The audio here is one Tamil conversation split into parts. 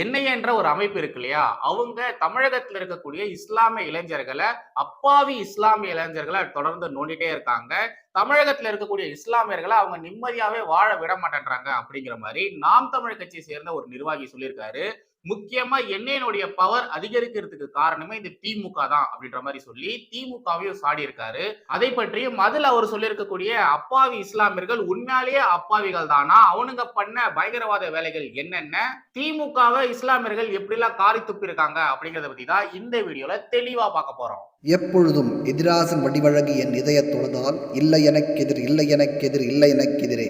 என்ஐஏ என்ற ஒரு அமைப்பு இருக்கு இல்லையா? அவங்க தமிழகத்தில் இருக்கக்கூடிய இஸ்லாமிய இளைஞர்களை அப்பாவி இஸ்லாமிய இளைஞர்களை தொடர்ந்து நோண்டிட்டே இருக்காங்க. தமிழகத்தில் இருக்கக்கூடிய இஸ்லாமியர்களை அவங்க நிம்மதியாவே வாழ விட மாட்டேன்றாங்க அப்படிங்கிற மாதிரி நாம் தமிழ் கட்சியை சேர்ந்த ஒரு நிர்வாகி சொல்லியிருக்காரு. முக்கியமா எண்ணெயினுடைய பவர் அதிகரிக்கிறதுக்கு காரணமே இந்த திமுக தான் அப்படின்ற மாதிரி சொல்லி திமுகவையும் சாடி இருக்காரு அதை பற்றியும் அதில் அவர் சொல்லியிருக்கக்கூடிய அப்பாவி இஸ்லாமியர்கள் உண்மையாலேயே அப்பாவிகள் தானா? அவனுங்க பண்ண பயங்கரவாத வேலைகள் என்னென்ன? திமுகவை இஸ்லாமியர்கள் எப்படிலாம் காரி துப்பி இருக்காங்க அப்படிங்கறத பத்தி தான் இந்த வீடியோல தெளிவா பார்க்க போறோம். எப்பொழுதும் எதிராசன் வடிவழகு என் இதயத் தொழுதால் இல்லை எனக்கெதிர் இல்லை எனக்கெதிர் இல்லை எனக்கெதிரே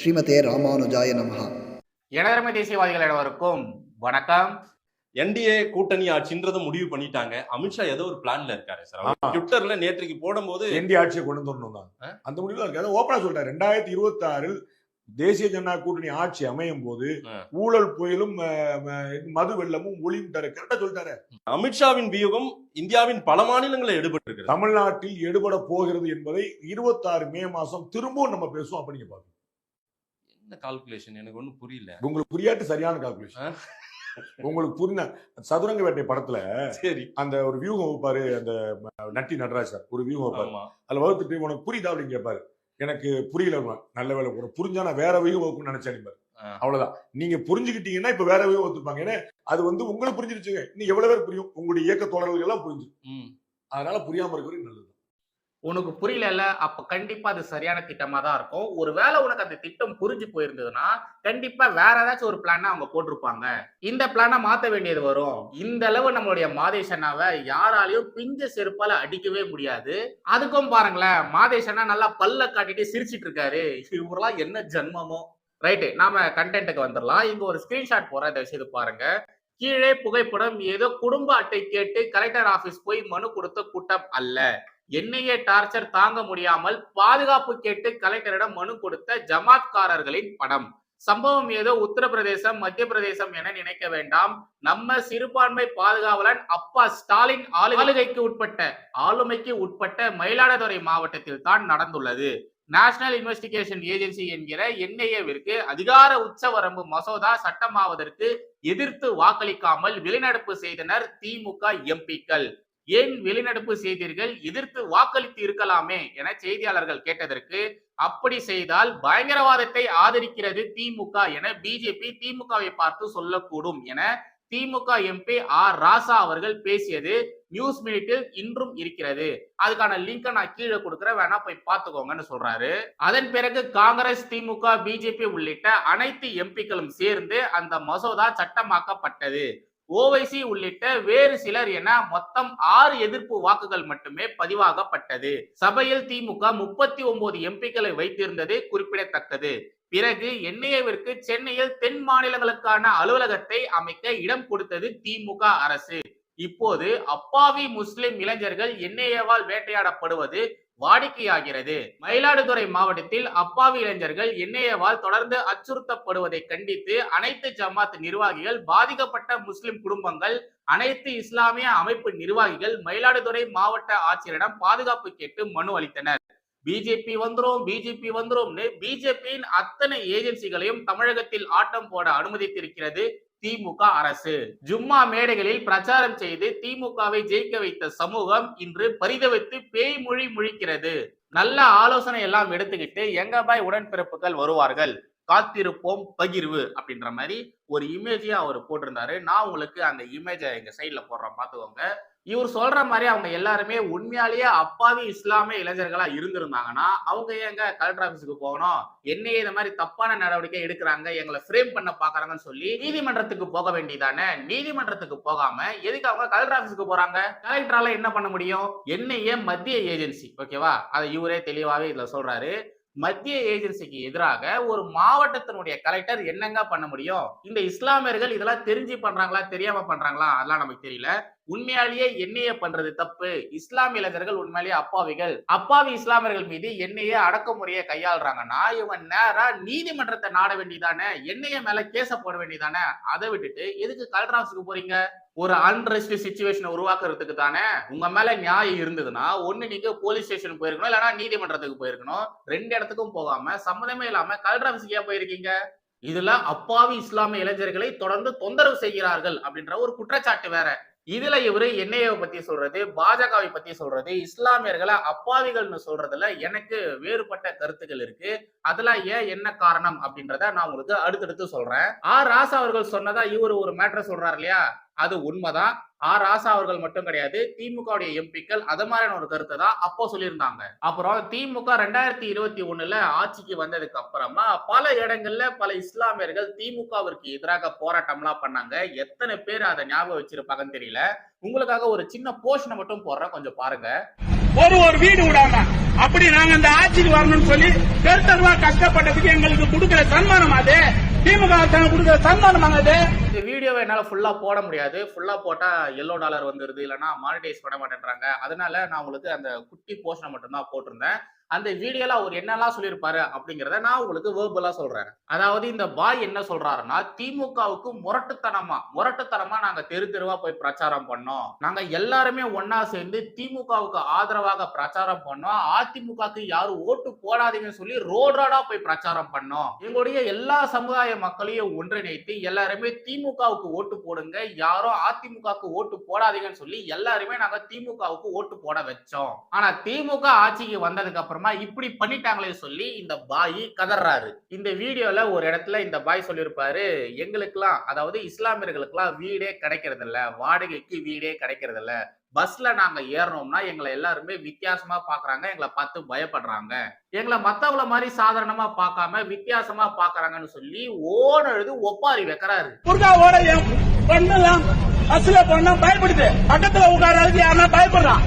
ஸ்ரீமதே ராமானுஜாய நமஹா. எனதரமை தேசியவாதிகள் அனைவருக்கும் வணக்கம். என்டிஏ கூட்டணி ஆட்சின்றதை முடிவு பண்ணிட்டாங்க. அமித்ஷா ஏதோ ஒரு பிளான்ல இருக்காரு சார். ட்விட்டர்ல நேற்றுக்கு போடும்போது இந்திய ஆட்சியை கொண்டு வரணும் தான்? அந்த முடிவு தான் இருக்கு ஓப்பனா சொல்லிட்டாரு. ரெண்டாயிரத்தி இருபத்தி ஆறில் தேசிய ஜனநாயக கூட்டணி ஆட்சி அமையும் போது. ஊழல் புயலும் மது வெள்ளமும் ஒளியும் தர கரெக்டா சொல்லிட்டாரு. அமித்ஷாவின் வியூகம் இந்தியாவின் பல மாநிலங்களில் எடுபட்டு தமிழ்நாட்டில் எடுபட போகிறது என்பதை இருபத்தாறு மே மாசம் திரும்பவும் நம்ம பேசுவோம். அப்ப நீங்க பாருங்க என்ன கால்குலேஷன் எனக்கு ஒண்ணும் புரியல. உங்களுக்கு புரியாட்டு சரியான கால்குலேஷன் உங்களுக்கு புரிந்த சதுரங்க வேட்டை படத்துல சரி. அந்த ஒரு வியூகம் வைப்பாரு அந்த நட்டி நடராஜ் சார் ஒரு வியூகம் வைப்பாரு அதுல வகுத்துட்டு உனக்கு புரியுதா? அப்படின்னு கேட்பாரு எனக்கு புரியல நல்ல வேலை உனக்கு புரிஞ்சா நான் வேற வியூகம் வகுப்புன்னு நினைச்சேன். அவ்வளவுதான். நீங்க புரிஞ்சுக்கிட்டீங்கன்னா இப்ப வேற வியூகம் ஒத்துப்பாங்க ஏன்னா அது வந்து உங்களுக்கு புரிஞ்சிருச்சுங்க. இன்னும் எவ்வளவு பேர் புரியும்? உங்களுடைய இயக்க தொடர்கள் எல்லாம் புரிஞ்சு. அதனால புரியாம இருக்கிறது நல்லது உனக்கு புரியல அப்ப கண்டிப்பா அது சரியான திட்டமா தான் இருக்கும். ஒருவேளை உனக்கு அந்த திட்டம் புரிஞ்சு போயிருந்ததுன்னா கண்டிப்பா வேற ஏதாச்சும் ஒரு பிளான அவங்க போட்டிருப்பாங்க. இந்த பிளான மாத்த வேண்டியது வரும். இந்த அளவு நம்மளுடைய மாதேஷனாவை யாராலையும் பிஞ்ச செருப்பால அடிக்கவே முடியாது. அதுக்கும் பாருங்களேன் மாதேஷனா நல்லா பல்ல காட்டிட்டு சிரிச்சிட்டு இருக்காரு. இவரெல்லாம் என்ன ஜன்மமோ? ரைட்டு நாம கண்டென்ட்டுக்கு வந்துடலாம் இங்க ஒரு ஸ்கிரீன்ஷாட் போற இந்த விஷயத்தை பாருங்க. கீழே புகைப்படம் ஏதோ குடும்ப அட்டை கேட்டு கலெக்டர் ஆபீஸ் போய் மனு கொடுத்த கூட்டம் அல்ல. என்னையே டார்ச்சர் தாங்க முடியாமல் பாதுகாப்பு கேட்டு கலெக்டரிடம் மனு கொடுத்த ஜமாத்காரர்களின் படம். சம்பவம் ஏதோ உத்தரப்பிரதேசம் மத்திய பிரதேசம் என நினைக்க வேண்டாம். நம்ம சிறுபான்மை பாதுகாவலன் அப்பா ஸ்டாலின் ஆளுகைக்கு உட்பட்ட ஆளுமைக்கு உட்பட்ட மயிலாடுதுறை மாவட்டத்தில் தான் நடந்துள்ளது. நேஷனல் இன்வெஸ்டிகேஷன் ஏஜென்சி என்கிற என்ஐஏவிற்கு அதிகார உச்சவரம்பு மசோதா சட்டமாவதற்கு எதிர்த்து வாக்களிக்காமல் வெளிநடப்பு செய்தனர் திமுக எம்பிக்கள் ஏன் வெளிநடப்பு செய்தீர்கள்? எதிர்த்து வாக்களித்து இருக்கலாமே என செய்தியாளர்கள் கேட்டதற்கு அப்படி செய்தால் பயங்கரவாதத்தை ஆதரிக்கிறது திமுக என பிஜேபி திமுகவை பார்த்து சொல்லக்கூடும் என திமுக எம்பி ஆர் ராசா அவர்கள் பேசியது நியூஸ் மினிட்டில் இன்றும் இருக்கிறது. அதுக்கான லிங்கை நான் கீழே கொடுக்குறேன். வேணா போய் பார்த்துக்கோங்கன்னு சொல்றாரு. அதன் பிறகு காங்கிரஸ் திமுக பிஜேபி உள்ளிட்ட அனைத்து எம்பிக்களும் சேர்ந்து அந்த மசோதா சட்டமாக்கப்பட்டது. ஓவைசி உள்ளிட்ட வேறு சிலர் என மொத்தம் ஆறு எதிர்ப்பு வாக்குகள் மட்டுமே பதிவாகப்பட்டது. சபையில் திமுக முப்பத்தி ஒன்பது எம்பிக்களை வைத்திருந்தது குறிப்பிடத்தக்கது. பிறகு என்ஐஏவிற்கு சென்னையில் தென் மாநிலங்களுக்கான அலுவலகத்தை அமைக்க இடம் கொடுத்தது திமுக அரசு. இப்போது அப்பாவி முஸ்லிம் இளைஞர்கள் என்ஐஏவால் வேட்டையாடப்படுவது வாடிக்கையாகிறது. மயிலாடுதுறை மாவட்டத்தில் அப்பாவி இளைஞர்கள் என்ஐஏவால் தொடர்ந்து அச்சுறுத்தப்படுவதை கண்டித்து அனைத்து ஜமாத் நிர்வாகிகள் பாதிக்கப்பட்ட முஸ்லிம் குடும்பங்கள் அனைத்து இஸ்லாமிய அமைப்பு நிர்வாகிகள் மயிலாடுதுறை மாவட்ட ஆட்சியரிடம் பாதுகாப்பு கேட்டு மனு அளித்தனர். பிஜேபி வந்துரும் பிஜேபி வந்துரும்னு பிஜேபியின் அத்தனை ஏஜென்சிகளையும் தமிழகத்தில் ஆட்டம் போட அனுமதித்திருக்கிறது. திமுக அரசு. ஜும்மா மேடைகளில் பிரச்சாரம் செய்து திமுகவை ஜெயிக்க வைத்த சமூகம் இன்று பரிதவித்து பேய் மொழி முழிக்கிறது. நல்ல ஆலோசனை எல்லாம் எடுத்துக்கிட்டு எங்க பாய் உடன்பிறப்புகள் வருவார்கள்? காத்திருப்போம் பகிர்வு அப்படின்ற மாதிரி ஒரு இமேஜையும் அவர் போட்டிருந்தாரு. நான் உங்களுக்கு அந்த இமேஜை எங்க சைட்ல போடுறேன் பார்த்துக்கோங்க. இவர் சொல்ற மாதிரி அவங்க எல்லாருமே உண்மையாலேயே அப்பாவி இஸ்லாமிய இளைஞர்களா இருந்திருந்தாங்கன்னா அவங்க ஏங்க கலெக்டர் ஆபீஸுக்கு போகணும்? என்னையே இந்த மாதிரி தப்பான நடவடிக்கை எடுக்கிறாங்க எங்களை ஃப்ரேம் பண்ண பாக்குறாங்கன்னு சொல்லி நீதிமன்றத்துக்கு போக வேண்டியதானே? நீதிமன்றத்துக்கு போகாம எதுக்கு அவங்க கலெக்டர் ஆபீஸுக்கு போறாங்க? கலெக்டரால என்ன பண்ண முடியும்? என்னையே மத்திய ஏஜென்சி ஓகேவா அதை இவரே தெளிவாவே இதுல சொல்றாரு. மத்திய ஏஜென்சிக்கு எதிராக ஒரு மாவட்டத்தினுடைய கலெக்டர் என்னங்க பண்ண முடியும்? இந்த இஸ்லாமியர்கள் இதெல்லாம் தெரிஞ்சு பண்றாங்களா தெரியாம பண்றாங்களா? அதெல்லாம் நமக்கு தெரியல. உண்மையாலேயே எண்ணெய பண்றது தப்பு. இஸ்லாமிய இளைஞர்கள் உண்மையிலேயே அப்பாவிகள். அப்பாவி இஸ்லாமியர்கள் மீது எண்ணெய அடக்குமுறையை கையாளுறாங்கன்னா இவன் நேரா நீதிமன்றத்தை நாட வேண்டியதானே? எண்ணெய மேல கேச போட வேண்டியதானே? அதை விட்டுட்டு எதுக்கு கலெக்டர் போறீங்க? ஒரு அன்ரெஸ்ட் சுச்சுவேஷனை உருவாக்குறதுக்கு தானே? உங்க மேல நியாயம் இருந்ததுன்னா ஒண்ணு நீங்க போலீஸ் ஸ்டேஷன் போயிருக்கணும் இல்லைன்னா நீதிமன்றத்துக்கு போயிருக்கணும். ரெண்டு இடத்துக்கும் போகாம சம்மதமே இல்லாம கலெக்டர் ஆஃபீஸுக்கு ஏன் போயிருக்கீங்க? இதுல அப்பாவி இஸ்லாமிய இளைஞர்களை தொடர்ந்து தொந்தரவு செய்கிறார்கள் அப்படின்ற ஒரு குற்றச்சாட்டு வேற. இதுல இவரு என்ஐஏ பத்தி சொல்றது பாஜகவை பத்தி சொல்றது இஸ்லாமியர்களை அப்பாவிகள்னு சொல்றதுல எனக்கு வேறுபட்ட கருத்துக்கள் இருக்கு. அதுல ஏன் என்ன காரணம் அப்படின்றத நான் உங்களுக்கு அடுத்தடுத்து சொல்றேன். ஆர் ராசா அவர்கள் சொன்னதா இவர் ஒரு மேட்டர் சொல்றாரு இல்லையா? அது உண்மைதான். ஆர் ராசா அவர்கள் மட்டும் கிடையாது. திமுகவுடைய எம்பிக்கள் அது மாதிரியான ஒரு கருத்தை தான் அப்போ சொல்லியிருந்தாங்க. அப்புறம் திமுக ரெண்டாயிரத்தி இருபத்தி ஒண்ணுல ஆட்சிக்கு வந்ததுக்கு அப்புறமா பல இடங்கள்ல பல இஸ்லாமியர்கள் திமுகவிற்கு எதிராக போராட்டம்லாம் பண்ணாங்க. எத்தனை பேர் அதை ஞாபகம் வச்சிருப்பாங்கன்னு தெரியல. உங்களுக்காக ஒரு சின்ன போர்ஷனை மட்டும் போடுறேன். கொஞ்சம் பாருங்க. ஒரு ஒரு வீடு விடாம. அப்படி நாங்க அந்த ஆட்சிக்கு வரணும்னு சொல்லி பெருத்தருவா கஷ்டப்பட்டதுக்கு எங்களுக்கு கொடுக்கிற சன்மானம் அது. திமுக கொடுக்கிற சன்மானம் அது. இந்த வீடியோவை என்னால் ஃபுல்லாக போட முடியாது. ஃபுல்லாக போட்டால் எல்லோ டாலர் வந்துடுது இல்லைனா மானிடைஸ் பண்ண மாட்டேன்றாங்க. அதனால நான் உங்களுக்கு அந்த குட்டி போர்ஷனை மட்டும்தான் போட்டிருந்தேன். அந்த வீடியோல அவர் என்னெல்லாம் சொல்லியிருப்பாரு அப்படிங்கிறத நான் உங்களுக்கு வேர்பலா சொல்றேன். அதாவது இந்த பாய் என்ன சொல்றாருன்னா திமுகவுக்கு முரட்டுத்தனமா முரட்டுத்தனமா நாங்க தெரு தெருவா போய் பிரச்சாரம் பண்ணோம். நாங்க எல்லாருமே ஒன்னா சேர்ந்து திமுகவுக்கு ஆதரவாக பிரச்சாரம் பண்ணோம். அதிமுகவுக்கு யாரும் ஓட்டு போடாதீங்கன்னு சொல்லி ரோட் ரோடா போய் பிரச்சாரம் பண்ணோம். எங்களுடைய எல்லா சமுதாய மக்களையும் ஒன்றிணைத்து எல்லாருமே திமுக திமுகவுக்கு ஓட்டு போடுங்க. யாரும் அதிமுகவுக்கு ஓட்டு போடாதீங்கன்னு சொல்லி எல்லாருமே நாங்க திமுகவுக்கு ஓட்டு போட வச்சோம். ஆனா திமுக ஆட்சிக்கு வந்ததுக்கு அப்புறமா இப்படி பண்ணிட்டாங்களே சொல்லி இந்த பாய் கதறாரு இந்த வீடியோல ஒரு இடத்துல இந்த பாய் சொல்லியிருப்பாரு எங்களுக்கெல்லாம் அதாவது இஸ்லாமியர்களுக்கெல்லாம் வீடே கிடைக்கிறது இல்ல வாடகைக்கு வீடே கிடைக்கிறது இல்லை பஸ்ல நாங்க ஏறணும்னா எங்களை எல்லாருமே வித்தியாசமா பாக்குறாங்க எங்களை பார்த்து பயப்படுறாங்க. எங்களை மத்தவங்கள மாதிரி சாதாரணமா பார்க்காம வித்தியாசமா பாக்குறாங்கன்னு சொல்லி ஓனழுது ஒப்பாரி வைக்கிறாரு. பஸ்ல பொண்ணா பயப்படுது. பக்கத்துல உட்காரதுக்கு யாருன்னா பயப்படுறான்.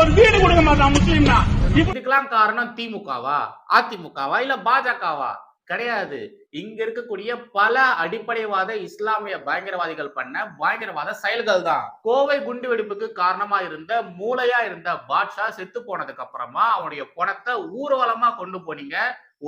ஒரு வீடு கொடுக்க மாட்டான் முஸ்லீம்னா. இதுக்கெல்லாம் காரணம் திமுகவா? அதிமுகவா? இல்ல பாஜகவா? கிடையாது. இங்க இருக்கக்கூடிய பல அடிப்படைவாத இஸ்லாமிய பயங்கரவாதிகள் பண்ண பயங்கரவாத செயல்கள் தான். கோவை குண்டு வெடிப்புக்கு காரணமா இருந்த மூளையா இருந்த பாட்ஷா செத்து போனதுக்கு அப்புறமா அவனுடைய பணத்தை ஊர்வலமா கொண்டு போனீங்க.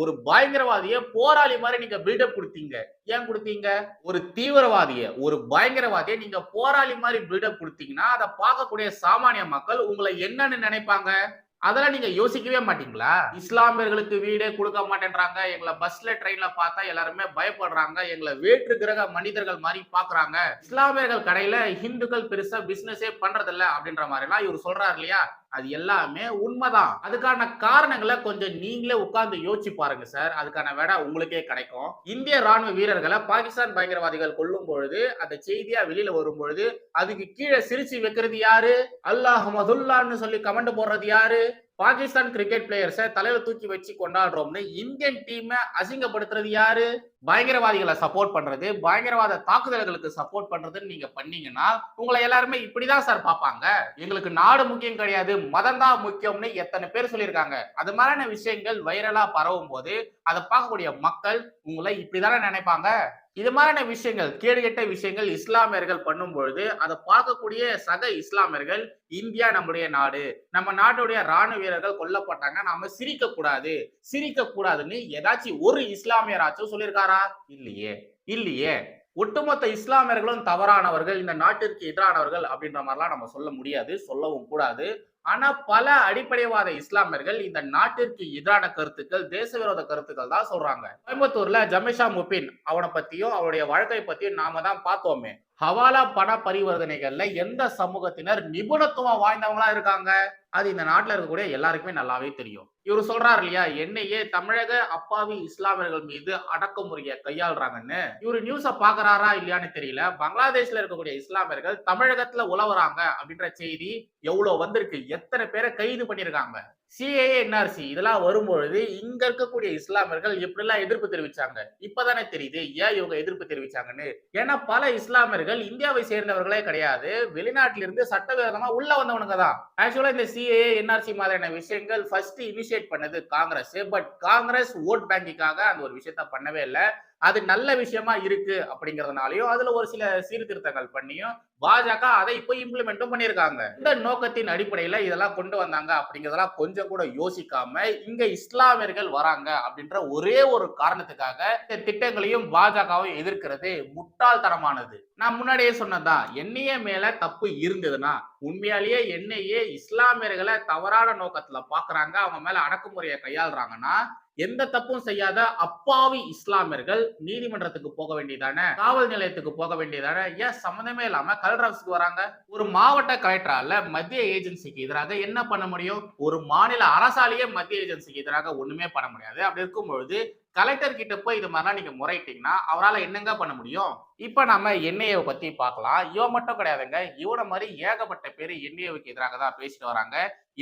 ஒரு பயங்கரவாதிய போராளி மாதிரி நீங்க பில்டப் கொடுத்தீங்க. ஏன் கொடுத்தீங்க? ஒரு தீவிரவாதிய ஒரு பயங்கரவாதிய நீங்க போராளி மாதிரி பில்டப் கொடுத்தீங்கன்னா அதை பார்க்கக்கூடிய சாமானிய மக்கள் உங்களை என்னன்னு நினைப்பாங்க? அதெல்லாம் நீங்க யோசிக்கவே மாட்டீங்களா? இஸ்லாமியர்களுக்கு வீடே கொடுக்க மாட்டேன்றாங்க. எங்களை பஸ்ல ட்ரெயின்ல பார்த்தா எல்லாருமே பயப்படுறாங்க. எங்களை வேற்று கிரக மனிதர்கள் மாதிரி பாக்குறாங்க இஸ்லாமியர்கள் கடையில ஹிந்துக்கள் பெருசா பிசினஸே பண்றதில்ல அப்படின்ற மாதிரி எல்லாம் இவர் சொல்றாரு இல்லையா? அது எல்லாமே உண்மைதான். அதுக்கான காரணங்களை கொஞ்சம் நீங்களே உட்கார்ந்து யோசிச்சு பாருங்க சார். அதுக்கான விட உங்களுக்கே கிடைக்கும். இந்திய ராணுவ வீரர்களை பாகிஸ்தான் பயங்கரவாதிகள் கொல்லும் பொழுது அந்த செய்தியா வெளியில வரும் பொழுது அதுக்கு கீழே சிரிச்சு வைக்கிறது யாரு? அல்லாஹ் மதுல்லான்னு சொல்லி கமெண்ட் போடுறது யாரு? பாகிஸ்தான் கிரிக்கெட் பிளேயர்ஸை தலையில தூக்கி வச்சு கொண்டாடுறோம்னு இந்தியன் டீமை அசிங்கப்படுத்துறது யாரு? பயங்கரவாதிகளை சப்போர்ட் பண்றது. பயங்கரவாத தாக்குதல்களுக்கு சப்போர்ட் பண்றதுன்னு நீங்க பண்ணீங்கன்னா உங்களை எல்லாருமே இப்படிதான் சார் பார்ப்பாங்க. எங்களுக்கு நாடு முக்கியம் கிடையாது மதம் தான் முக்கியம்னு எத்தனை பேர் சொல்லியிருக்காங்க. அது மாதிரியான விஷயங்கள் வைரலா பரவும் போது அதை பார்க்கக்கூடிய மக்கள் உங்களை இப்படிதானே நினைப்பாங்க? இது மாதிரியான விஷயங்கள் கேடுகெட்ட விஷயங்கள் இஸ்லாமியர்கள் பண்ணும் பொழுது அதை பார்க்கக்கூடிய சக இஸ்லாமியர்கள் இந்தியா நம்முடைய நாடு. நம்ம நாட்டுடைய ராணுவ வீரர்கள் கொல்லப்பட்டாங்க. நாம சிரிக்க கூடாது சிரிக்க கூடாதுன்னு ஏதாச்சும் ஒரு இஸ்லாமியராச்சும் சொல்லியிருக்காரா? இல்லையே. இல்லையே. ஒட்டுமொத்த இஸ்லாமியர்களும் தவறானவர்கள் இந்த நாட்டிற்கு எதிரானவர்கள் அப்படின்ற மாதிரிலாம் நம்ம சொல்ல முடியாது சொல்லவும் கூடாது. ஆனா பல அடிப்படைவாத இஸ்லாமியர்கள் இந்த நாட்டிற்கு எதிரான கருத்துக்கள் தேச விரோத கருத்துக்கள் தான் சொல்றாங்க. கோயம்புத்தூர்ல ஜமேஷா முபின் அவனை பத்தியும் அவருடைய வாழ்க்கை பத்தியும் நாம தான் பார்த்தோமே. ஹவாலா பண பரிவர்த்தனைகள்ல எந்த சமூகத்தினர் நிபுணத்துவம் வாய்ந்தவங்களா இருக்காங்க? அது இந்த நாட்டுல இருக்கக்கூடிய எல்லாருக்குமே நல்லாவே தெரியும். இவர் சொல்றாரு இல்லையா என்னையே தமிழக அப்பாவி இஸ்லாமியர்கள் மீது அடக்குமுறையை கையாளுறாங்கன்னு. இவர் நியூஸ பாக்குறாரா இல்லையான்னு தெரியல. பங்களாதேஷ்ல இருக்கக்கூடிய இஸ்லாமியர்கள் தமிழகத்துல உழவுறாங்க அப்படின்ற செய்தி எவ்வளவு வந்திருக்கு எத்தனை பேரை கைது பண்ணிருக்காங்க சிஏஏ என்ஆர்சி இதெல்லாம் வரும்பொழுது இங்க இருக்கக்கூடிய இஸ்லாமியர்கள் எப்படிலாம் எதிர்ப்பு தெரிவிச்சாங்க? இப்பதானே தெரியுது. ஏன் இவங்க எதிர்ப்பு தெரிவிச்சாங்கன்னு? ஏன்னா பல இஸ்லாமியர்கள் இந்தியாவை சேர்ந்தவர்களே கிடையாது. வெளிநாட்டில இருந்து சட்டவிரோதமா உள்ள வந்தவனுங்க தான். ஆக்சுவலா இந்த சிஏஏ என்ஆர்சி மாதிரியான விஷயங்கள் ஃபர்ஸ்ட் இனிஷியேட் பண்ணது காங்கிரஸ். பட் காங்கிரஸ் ஓட் பேங்கிக்காக அந்த ஒரு விஷயத்த பண்ணவே இல்லை. அது நல்ல விஷயமா இருக்கு அப்படிங்கறதுனாலயோ அதுல ஒரு சில சீர்திருத்தங்கள் பண்ணியும் பாஜக அதை இப்போ இம்ப்ளிமெண்ட்டும் பண்ணியிருக்காங்க. இந்த நோக்கத்தின் அடிப்படையில இதெல்லாம் கொண்டு வந்தாங்க அப்படிங்கிறதெல்லாம் கொஞ்சம் கூட யோசிக்காம இங்க இஸ்லாமியர்கள் வராங்க அப்படின்ற ஒரே ஒரு காரணத்துக்காக இந்த திட்டங்களையும் பாஜகவும் எதிர்க்கிறது முட்டாள்தனமானது. நான் முன்னாடியே சொன்னதான் என்னையே மேல தப்பு இருந்ததுன்னா உண்மையாலேயே என்னையே இஸ்லாமியர்களை தவறான நோக்கத்துல பாக்குறாங்க அவங்க மேல அடக்குமுறையை கையாளுறாங்கன்னா எந்த தப்பும் செய்யாத அப்பாவி இஸ்லாமியர்கள் நீதிமன்றத்துக்கு போக வேண்டியதானே? காவல் நிலையத்துக்கு போக வேண்டியதானே? ஏன் சம்மந்தமே இல்லாம கலெக்டர் ஹவுஸ்க்கு வராங்க? ஒரு மாவட்ட கலெக்டரால மத்திய ஏஜென்சிக்கு எதிராக என்ன பண்ண முடியும்? ஒரு மாநில அரசாலேயே மத்திய ஏஜென்சிக்கு எதிராக ஒண்ணுமே பண்ண முடியாது. அப்படி இருக்கும் பொழுது கலெக்டர் கிட்ட போய் இது மாதிரிலாம் நீங்க முறையிட்டீங்கன்னா அவரால் என்னங்க பண்ண முடியும்? இப்ப நம்ம என்ஐஏவை பத்தி பார்க்கலாம். இவன் மட்டும் கிடையாதுங்க. இவன மாதிரி ஏகப்பட்ட பேர் என்ஐஏவுக்கு எதிராக தான் பேசிட்டு வராங்க.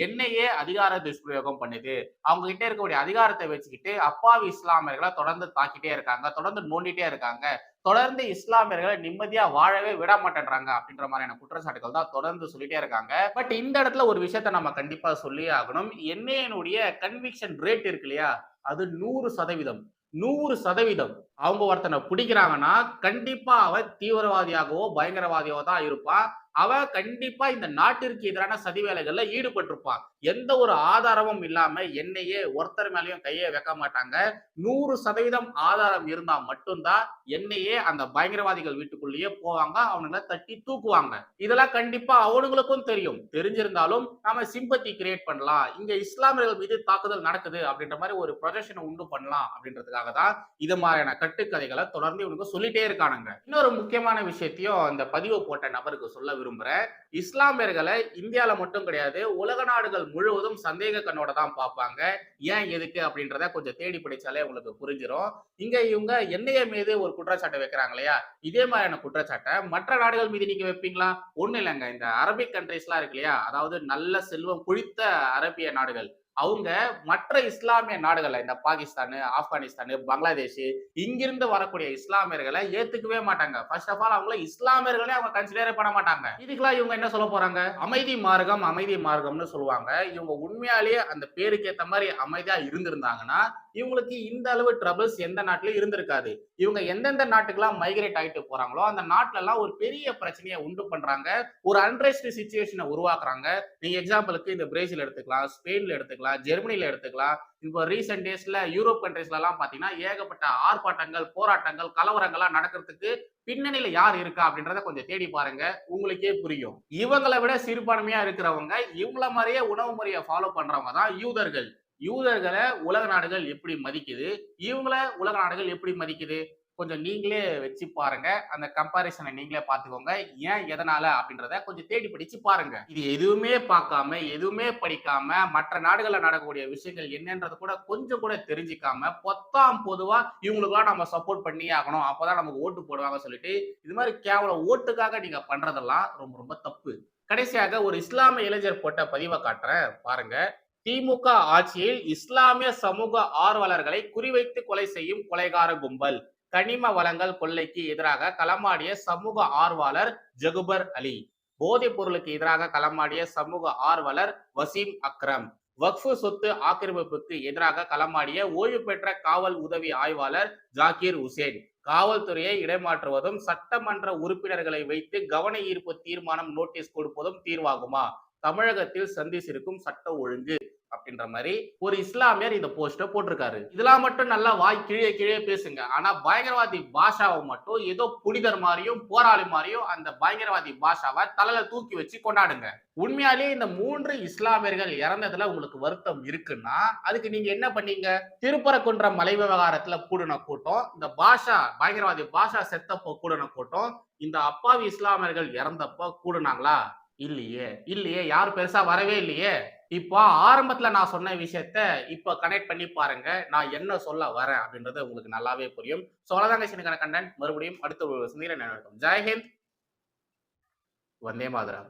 என்ஐஏ அதிகார துஷ்பிரயோகம் பண்ணுது. அவங்க கிட்ட இருக்கக்கூடிய அதிகாரத்தை வச்சுக்கிட்டு அப்பாவி இஸ்லாமியர்களை தொடர்ந்து தாக்கிட்டே இருக்காங்க. தொடர்ந்து நோண்டிட்டே இருக்காங்க. தொடர்ந்து இஸ்லாமியர்களை நிம்மதியா வாழவே விட மாட்டேன்றாங்க அப்படின்ற மாதிரியான குற்றச்சாட்டுகள் தான் தொடர்ந்து சொல்லிட்டே இருக்காங்க. பட் இந்த இடத்துல ஒரு விஷயத்த நம்ம கண்டிப்பா சொல்லியே ஆகணும். என்ஐனுடைய கன்விக்ஷன் ரேட் இருக்கு இல்லையா? அது நூறு சதவீதம். நூறு சதவீதம். அவங்க ஒருத்தனை பிடிக்கிறாங்கன்னா கண்டிப்பா அவன் தீவிரவாதியாகவோ பயங்கரவாதியாவோ தான் இருப்பான். அவன் கண்டிப்பா இந்த நாட்டிற்கு எதிரான சதி வேலைகள்ல ஈடுபட்டிருப்பான் எந்த ஒரு ஆதாரமும் இல்லாம என்னையே ஒருத்தர் மேலயும் கையை வைக்க மாட்டாங்க. நூறு சதவீதம் ஆதாரம் இருந்தா மட்டும்தான் என்னையே அந்த பயங்கரவாதிகள் வீட்டுக்குள்ளேயே போவாங்க அவனுங்களை தட்டி தூக்குவாங்க. இதெல்லாம் கண்டிப்பா அவனுங்களுக்கும் தெரியும். தெரிஞ்சிருந்தாலும் நாம சிம்பத்தி கிரியேட் பண்ணலாம். இங்க இஸ்லாமியர்கள் மீது தாக்குதல் நடக்குது அப்படின்ற மாதிரி ஒரு ப்ரொஜெக்ஷனை உண்டு பண்ணலாம் அப்படின்றதுக்காக தான் இது மாதிரியான கட்டுக்கதைகளை தொடர்ந்து இவனுக்கு சொல்லிட்டே இருக்கானுங்க. இன்னொரு முக்கியமான விஷயத்தையும் அந்த பதிவு போட்ட நபருக்கு சொல்ல விரும்புறேன் இஸ்லாமியர்களை இந்தியால மட்டும் கிடையாது உலக நாடுகள் முழுவதும் சந்தேக கண்ணோட தான் பார்ப்பாங்க. ஏன் எதுக்கு அப்படின்றத கொஞ்சம் தேடி படிச்சாலே உங்களுக்கு புரிஞ்சிடும் இங்க இவங்க எண்ணெய மீது ஒரு குற்றச்சாட்டை வைக்கிறாங்க இல்லையா? இதே மாதிரியான குற்றச்சாட்டை மற்ற நாடுகள் மீது நீங்க வைப்பீங்களா? ஒண்ணு இல்லைங்க. இந்த அரபிக் கண்ட்ரிஸ்லாம் இருக்கு இல்லையா? அதாவது நல்ல செல்வம் குழித்த அரபிய நாடுகள். அவங்க மற்ற இஸ்லாமிய நாடுகளில் இந்த பாகிஸ்தானு ஆப்கானிஸ்தானு பங்களாதேஷ் இங்கிருந்து வரக்கூடிய இஸ்லாமியர்களை ஏத்துக்கவே மாட்டாங்க. ஃபர்ஸ்ட் ஆஃப் ஆல் அவங்கள இஸ்லாமியர்களே அவங்க கன்சிடரே பண்ண மாட்டாங்க. இதுக்கெல்லாம் இவங்க என்ன சொல்ல போறாங்க? அமைதி மார்க்கம் அமைதி மார்க்கம்னு சொல்லுவாங்க. இவங்க உண்மையாலேயே அந்த பேருக்கு ஏத்த மாதிரி அமைதியா இருந்திருந்தாங்கன்னா இவங்களுக்கு இந்த அளவு ட்ரபிள்ஸ் எந்த நாட்டிலும் இருந்திருக்காது. இவங்க எந்தெந்த நாட்டுக்கெல்லாம் மைக்ரேட் ஆகிட்டு போறாங்களோ அந்த நாட்டுல எல்லாம் ஒரு பெரிய பிரச்சனையை உண்டு பண்றாங்க. ஒரு அன்ரெஸ்ட் சுச்சுவேஷனை உருவாக்குறாங்க. நீங்க எக்ஸாம்பிளுக்கு இந்த பிரேசில் எடுத்துக்கலாம் ஸ்பெயின்ல எடுத்துக்கலாம். ஜெர்மனியில் எடுத்துக்கலாம். இப்போ ரீசெண்ட் டேஸ்ல யூரோப் கண்ட்ரீஸ்ல எல்லாம் பாத்தீங்கன்னா ஏகப்பட்ட ஆர்ப்பாட்டங்கள் போராட்டங்கள் கலவரங்கள்லாம் நடக்கிறதுக்கு பின்னணியில யார் இருக்கா அப்படின்றத கொஞ்சம் தேடி பாருங்க. உங்களுக்கே புரியும். இவங்களை விட சிறுபான்மையா இருக்கிறவங்க இவங்கள மாதிரியே உணவு முறையை ஃபாலோ பண்றவங்க தான் யூதர்கள். யூதர்களை உலக நாடுகள் எப்படி மதிக்குது? இவங்கள உலக நாடுகள் எப்படி மதிக்குது? கொஞ்சம் நீங்களே வச்சு பாருங்க. அந்த கம்பாரிசனை நீங்களே பார்த்துக்கோங்க. ஏன் எதனால அப்படின்றத கொஞ்சம் தேடி படிச்சு பாருங்க. இது எதுவுமே பார்க்காம எதுவுமே படிக்காம மற்ற நாடுகளில் நடக்கக்கூடிய விஷயங்கள் என்னன்றது கூட கொஞ்சம் கூட தெரிஞ்சிக்காம பொத்தாம் பொதுவா இவங்களுக்குலாம் நம்ம சப்போர்ட் பண்ணியே ஆகணும். அப்பதான் நமக்கு ஓட்டு போடுவாங்க சொல்லிட்டு இது மாதிரி கேவலம் ஓட்டுக்காக நீங்க பண்றதெல்லாம் ரொம்ப ரொம்ப தப்பு. கடைசியாக ஒரு இஸ்லாமிய இளைஞர் போட்ட பதிவை காட்டுறேன். பாருங்க. திமுக ஆட்சியில் இஸ்லாமிய சமூக ஆர்வலர்களை குறிவைத்து கொலை செய்யும் கொலைகார கும்பல். கனிம வளங்கள் கொள்ளைக்கு எதிராக களமாடிய சமூக ஆர்வலர் ஜகுபர் அலி. போதைப் பொருளுக்கு எதிராக களமாடிய சமூக ஆர்வலர் வசீம் அக்ரம். வக்ஃபு சொத்து ஆக்கிரமிப்புக்கு எதிராக களமாடிய ஓய்வு பெற்ற காவல் உதவி ஆய்வாளர் ஜாகீர் உசேன். காவல்துறையை இடமாற்றுவதும் சட்டமன்ற உறுப்பினர்களை வைத்து கவன ஈர்ப்பு தீர்மானம் நோட்டீஸ் கொடுப்பதும் தீர்வாகுமா? தமிழகத்தில் சந்திச்சிருக்கும் சட்ட ஒழுங்கு. அப்படின்ற மாதிரி ஒரு இஸ்லாமியர் இந்த போஸ்ட போட்டிருக்காரு. இதெல்லாம் மட்டும் நல்லா வாய் கீழே கீழே பேசுங்க. ஆனா பயங்கரவாதி பாஷாவை மட்டும் ஏதோ புனிதர் மாதிரியும் போராளி மாதிரியும் அந்த பயங்கரவாதி பாஷாவை தலையில தூக்கி வச்சு கொண்டாடுங்க. உண்மையாலேயே இந்த மூன்று இஸ்லாமியர்கள் இறந்ததுல உங்களுக்கு வருத்தம் இருக்குன்னா அதுக்கு நீங்க என்ன பண்ணீங்க? திருப்பரக்குன்ற மலை விவகாரத்துல கூடின கூட்டம் இந்த பாஷா பயங்கரவாதி பாஷா செத்தப்போ கூடின கூட்டம் இந்த அப்பாவி இஸ்லாமியர்கள் இறந்தப்போ கூடுனாங்களா? இல்லையே இல்லையே யாரும் பெருசா வரவே இல்லையே. இப்போ ஆரம்பத்துல நான் சொன்ன விஷயத்த இப்போ கனெக்ட் பண்ணி பாருங்க. நான் என்ன சொல்ல வரேன் அப்படின்றது உங்களுக்கு நல்லாவே புரியும். ஸோ அவ்வளோதாங்க சின்ன கண்டென்ட் மறுபடியும் அடுத்த ஒரு சிந்தனை நடக்கும் ஜெய்ஹிந்த் வந்தே மாதரா